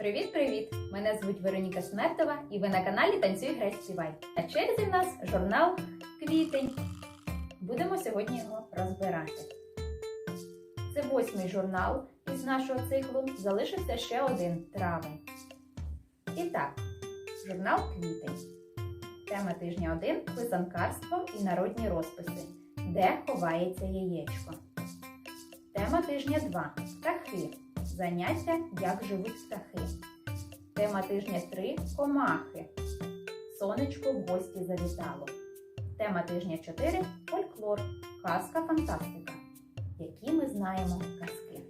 Привіт-привіт! Мене звуть Вероніка Смертова і ви на каналі Танцюй Грай Співай. На черзі в нас журнал Квітень. Будемо сьогодні його розбирати. Це восьмий журнал із нашого циклу. Залишився ще один травень. І так, журнал Квітень. Тема тижня 1 писанкарство і народні розписи. Де ховається яєчко. Тема тижня 2 птахи. Заняття як живуть птахи. Тема тижня 3 комахи. Сонечко в гості завітало. Тема тижня 4 фольклор. Казка фантастика. Які ми знаємо казки.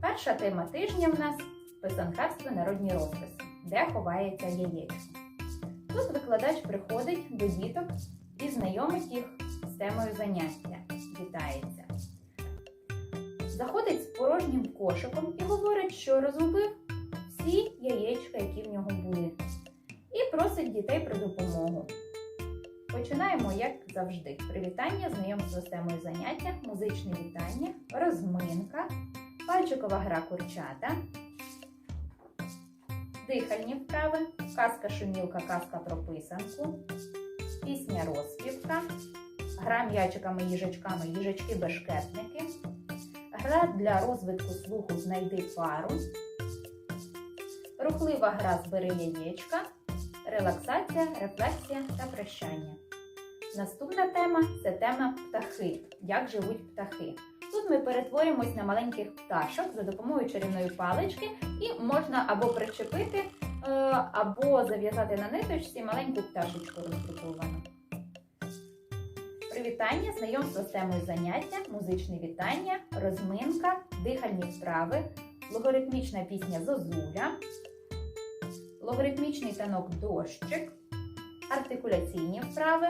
Перша тема тижня в нас писанкарство народні розписи. Де ховається яєчко. Тут викладач приходить до діток і знайомить їх з темою заняття. Вітається. Заходить з порожнім кошиком і говорить, що розгубив всі яєчка, які в нього були, і просить дітей про допомогу. Починаємо, як завжди. Привітання, знайомство з темою заняття, музичне вітання, розминка, пальчикова гра курчата, дихальні вправи, казка шумілка, казка про писанку, пісня розпівка, гра м'ячиками, їжачками, їжачки-бешкетники. Гра для розвитку слуху знайди пару. Рухлива гра збери яєчка. Релаксація, рефлексія та прощання. Наступна тема це тема птахи. Як живуть птахи. Тут ми перетворюємось на маленьких пташок за допомогою чарівної палички, і можна або причепити, е, або зав'язати на ниточці маленьку пташечку роздруковану. Привітання, знайомство з темою заняття, музичне вітання, розминка, дихальні вправи, логаритмічна пісня Зозуля, логаритмічний танок дощик, артикуляційні вправи,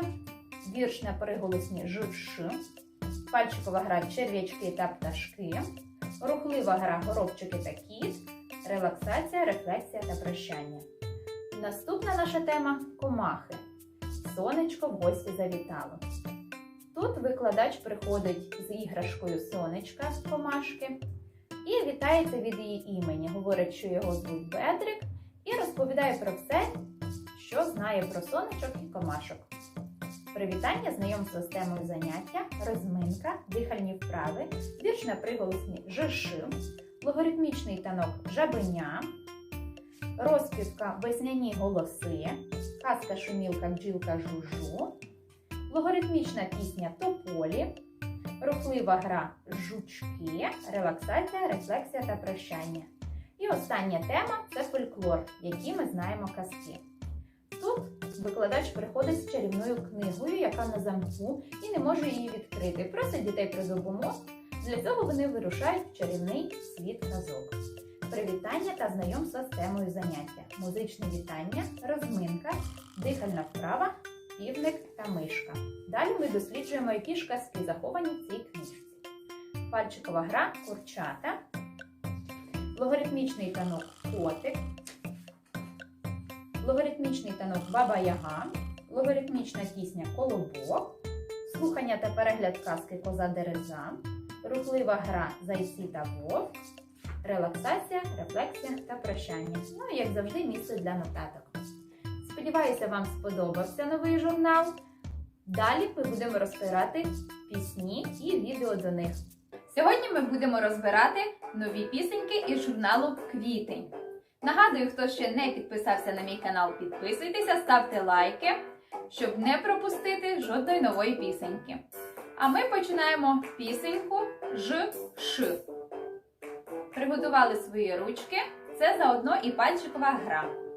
вірш на приголосні ж-ш, пальчикова гра черв'ячки та пташки, рухлива гра горобчики та кіт, релаксація, рефлексія та прощання. Наступна наша тема комахи. Сонечко в гості завітало. Тут викладач приходить з іграшкою сонечка з комашки і вітається від її імені. Говорить, що його звуть Бедрик, і розповідає про все, що знає про сонечок і комашок. Привітання, знайомство з темою заняття, розминка, дихальні вправи, вірш на приголосні ЖШ, логаритмічний танок жабеня, розпівка весняні голоси, казка шумілка бджілка жужу логаритмічна пісня Тополі, рухлива гра Жучки, релаксація, рефлексія та прощання. І остання тема це фольклор, які ми знаємо казки. Тут викладач приходить з чарівною книгою, яка на замку, і не може її відкрити. Просить дітей про допомогу. Для цього вони вирушають в чарівний світ казок. Привітання та знайомство з темою заняття, музичне вітання, розминка, дихальна вправа, півник та мишка. Далі ми досліджуємо, які ж казки заховані в цій книжці. Пальчикова гра курчата, логаритмічний танок котик, логаритмічний танок баба Яга, логаритмічна пісня колобок, слухання та перегляд казки коза дереза, рухлива гра зайці та вовк, релаксація, рефлексія та прощання. Ну і як завжди, місце для нотаток. Сподіваюся, вам сподобався новий журнал. Далі ми будемо розбирати пісні і відео до них. Сьогодні ми будемо розбирати нові пісеньки із журналу Квітень. Нагадую, хто ще не підписався на мій канал, підписуйтеся, ставте лайки, щоб не пропустити жодної нової пісеньки. А ми починаємо пісеньку Ж-Ш. Приготували свої ручки. Це заодно і пальчикова гра.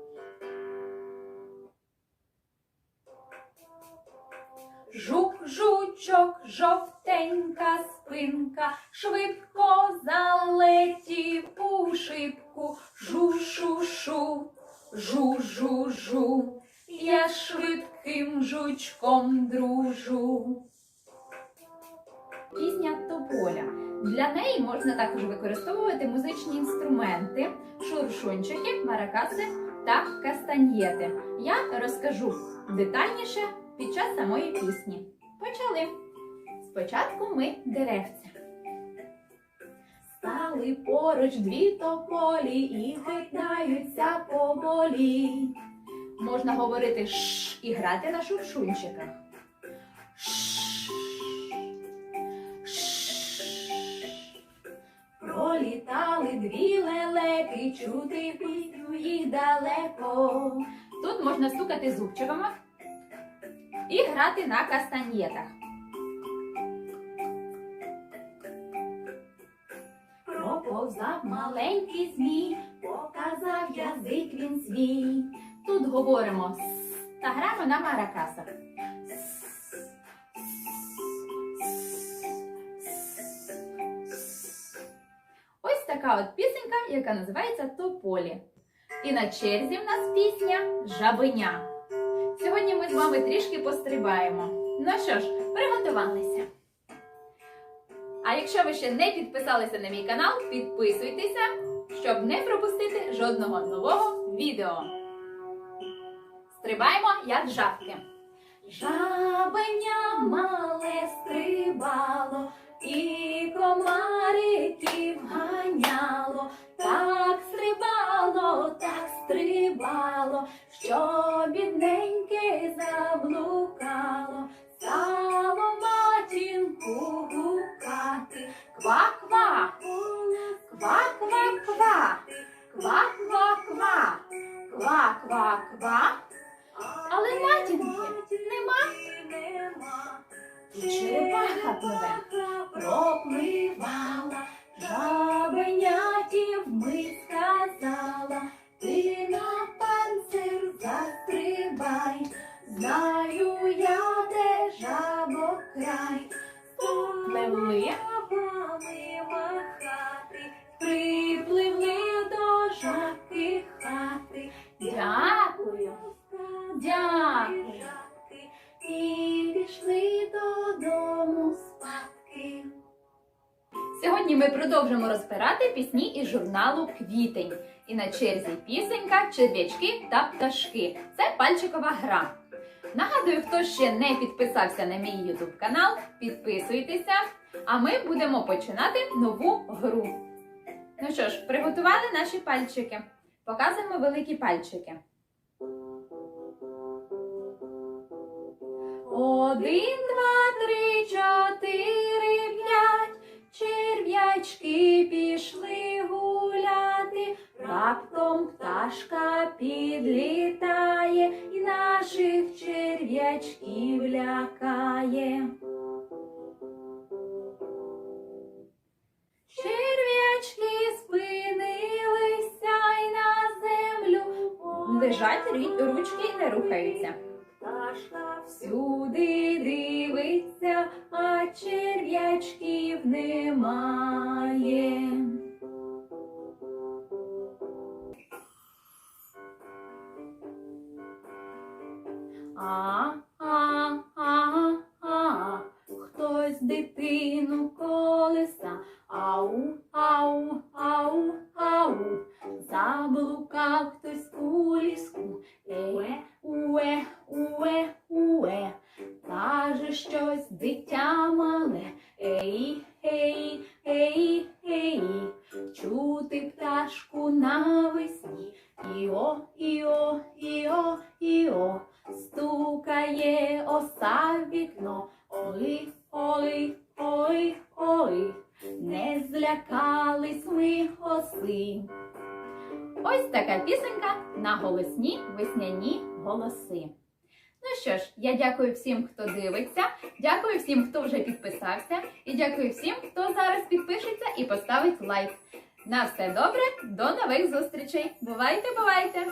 Жук, жучок, жовтенька спинка, швидко залетів у шибку. Жу-шу-шу, жу-жу-жу, я швидким жучком дружу. Пісня Тополя. Для неї можна також використовувати музичні інструменти, шуршунчики, маракаси та кастаньєти. Я розкажу детальніше під час самої пісні. Почали. Спочатку ми деревця. Стали поруч дві тополі і гойдаються поволі. Можна говорити ш і грати на шуршунчиках. Пролітали дві лелеки, чути пісню їх далеко. Тут можна стукати зубчиками і грати на кастаньєтах. Проповзав маленький змій, показав язик він свій. Тут говоримо «с» та граємо на маракасах. Ось така от пісенька, яка називається Тополі. І на черзі в нас пісня Жабеня. З вами трішки пострибаємо. Ну що ж, приготувалися. А якщо ви ще не підписалися на мій канал, підписуйтеся, щоб не пропустити жодного нового відео. Стрибаємо як жабки. Жабеня мале стрибало і. Так стрибало, так стрибало, що бідненьке заблукало. Сьогодні ми продовжимо розбирати пісні із журналу Квітень. І на черзі пісенька, черв'ячки та пташки. Це пальчикова гра. Нагадую, хто ще не підписався на мій YouTube канал, підписуйтеся, а ми будемо починати нову гру. Ну що ж, приготували наші пальчики. Показуємо великі пальчики. Один, два, три, чотири, Раптом пташка підлітає і наших черв'ячків лякає. Черв'ячки спинилися й на землю. Лежать ручки і не рухаються. Пташка всюди дивиться, а черв'ячків немає. Чути пташку навесні, іо, іо, іо, іо, стукає оса в вікно, ой, ой, ой, ой, не злякались ми оси. Ось така пісенька на голосні весняні голоси. Ну що ж, я дякую всім, хто дивиться, дякую всім, хто вже підписався, і дякую всім, хто зараз підпишеться і поставить лайк. На все добре, до нових зустрічей! Бувайте, бувайте!